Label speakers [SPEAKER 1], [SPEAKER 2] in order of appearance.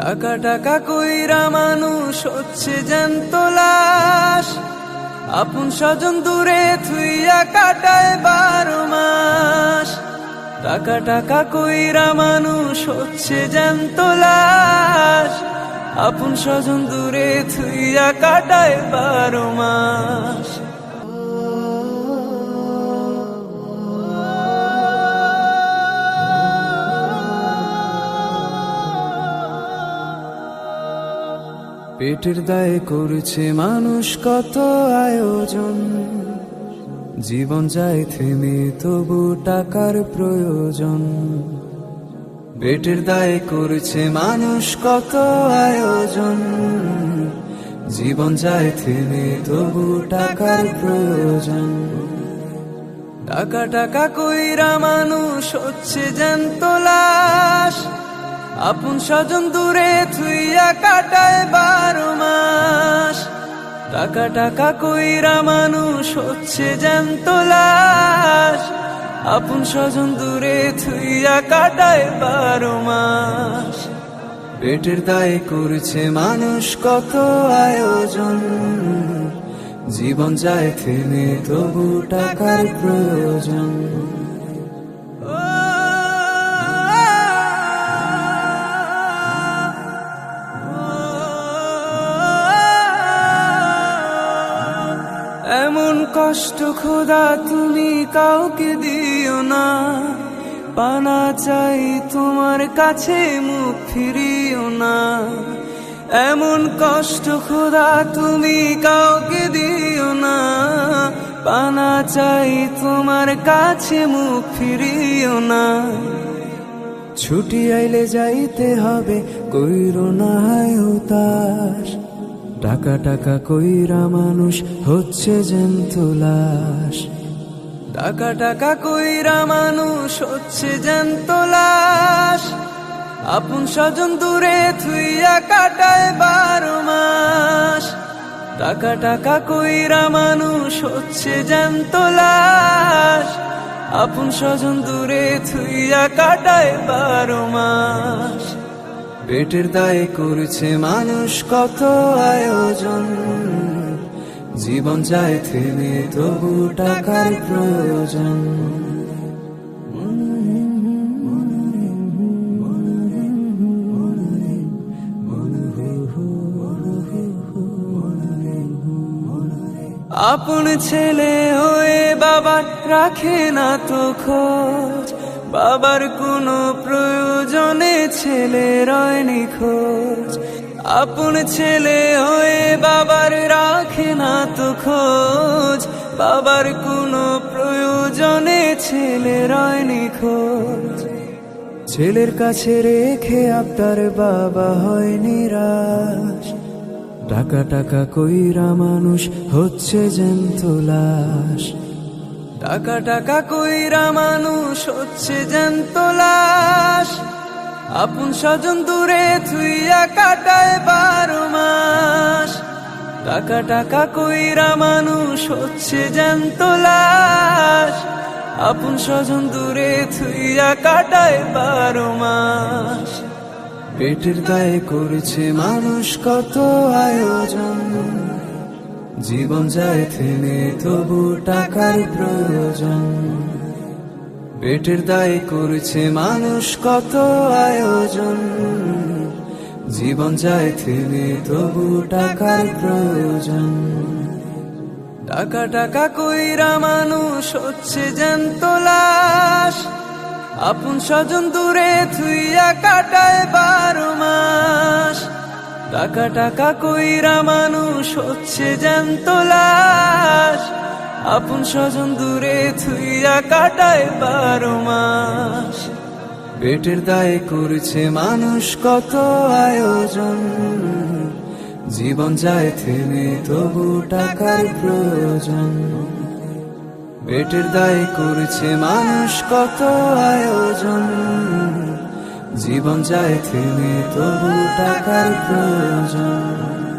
[SPEAKER 1] টাকা টাকা কইরা মানুষ হচ্ছে জ্যান্ত লাশ। আপন স্বজন দূরে থুইয়া কাটায় বারো মাস। টাকা টাকা কইরা মানুষ হচ্ছে জ্যান্ত লাশ। আপন স্বজন দূরে থুইয়া কাটায় বারো মাস। পেটের দায়ে করছে মানুষ কত আয়োজন। জীবন যায় থেমে তবু টাকার প্রয়োজন। পেটের দায়ে করছে মানুষ কত আয়োজন। জীবন যায় থেমে তবু টাকার প্রয়োজন। টাকা টাকা কইরা মানুষ হচ্ছে জ্যান্ত আপন স্বজন দূরে থুইয়া কাটায় বারো মাস। টাকা টাকা কইরা মানুষ হচ্ছে জ্যান্ত লাশ। আপন স্বজন দূরে থুইয়া কাটায় বারো মাস। পেটের দায়ে করছে মানুষ কত আয়োজন। জীবন যায় থেমে তবু টাকার প্রয়োজন। কষ্ট খোদা, তুমি কাউকে দিও না। পানা চাই তোমার কাছে, মুখ ফিরিও না। এমন কষ্ট খোদা, তুমি কাউকে দিও না। পানা চাই তোমার কাছে, মুখ ফিরিও না। ছুটি আইলে যাইতে হবে, কইরো না উতাস টাকা টাকা কইরা মানুষ হচ্ছে জ্যান্ত লাশ টাকা টাকা কইরা মানুষ হচ্ছে জ্যান্ত লাশ আপন স্বজন দূরে থুইয়া কাটায় বারো মাস। টাকা টাকা কইরা মানুষ হচ্ছে জ্যান্ত লাশ আপন স্বজন দূরে থুইয়া কাটায় বারো মাস। পেটের দায়ে করছে মানুষ কত আয়োজন। জীবন যায় থেমে তবু টাকার প্রয়োজন। আপন ছেলে হয়ে বাবা রাখে না তো খোঁজ। বাবার কোনো প্রয়োজনে ছেলে রয় নিখোঁজ। আপন ছেলে হয়ে বাবার রাখে না তো খোঁজ। বাবার কোনো প্রয়োজনে ছেলে রয় নিখোঁজ। ছেলের কাছে রেখে আপনার বাবা হয় নিরাশ। টাকা টাকা কইরা মানুষ হচ্ছে জ্যান্ত লাশ। টাকা টাকা কইরা মানুষ হচ্ছে জ্যান্ত লাশ। আপন স্বজন দূরে থুইয়া কাটায় বারো মাস। টাকা টাকা কইরা মানুষ হচ্ছে জ্যান্ত লাশ। আপন স্বজন দূরে থুইয়া কাটায় বারো মাস। পেটের দায়ে করেছে মানুষ কত আয়োজন। জীবন যায় থেমে, তবু টাকার প্রয়োজন। পেটের দায় করেছে মানুষ, কত আয়োজন। জীবন যায় থেমে, তবু টাকার প্রয়োজন। টাকা টাকা কইরা মানুষ হচ্ছে জ্যান্ত লাশ। আপন স্বজন দূরে থুইয়া কাটায় বারো মাস। টাকা টাকা কইরা মানুষ হচ্ছে জ্যান্ত লাশ। আপন স্বজন দূরে থুইয়া কাটায় বারো মাস। পেটের দায়ে করেছে মানুষ কত আয়োজন। জীবন যায় থেমে তবু টাকার প্রয়োজন। পেটের দায়ে করছে মানুষ কত আয়োজন। জীবন যায় থেমে তবু টাকার প্রয়োজন।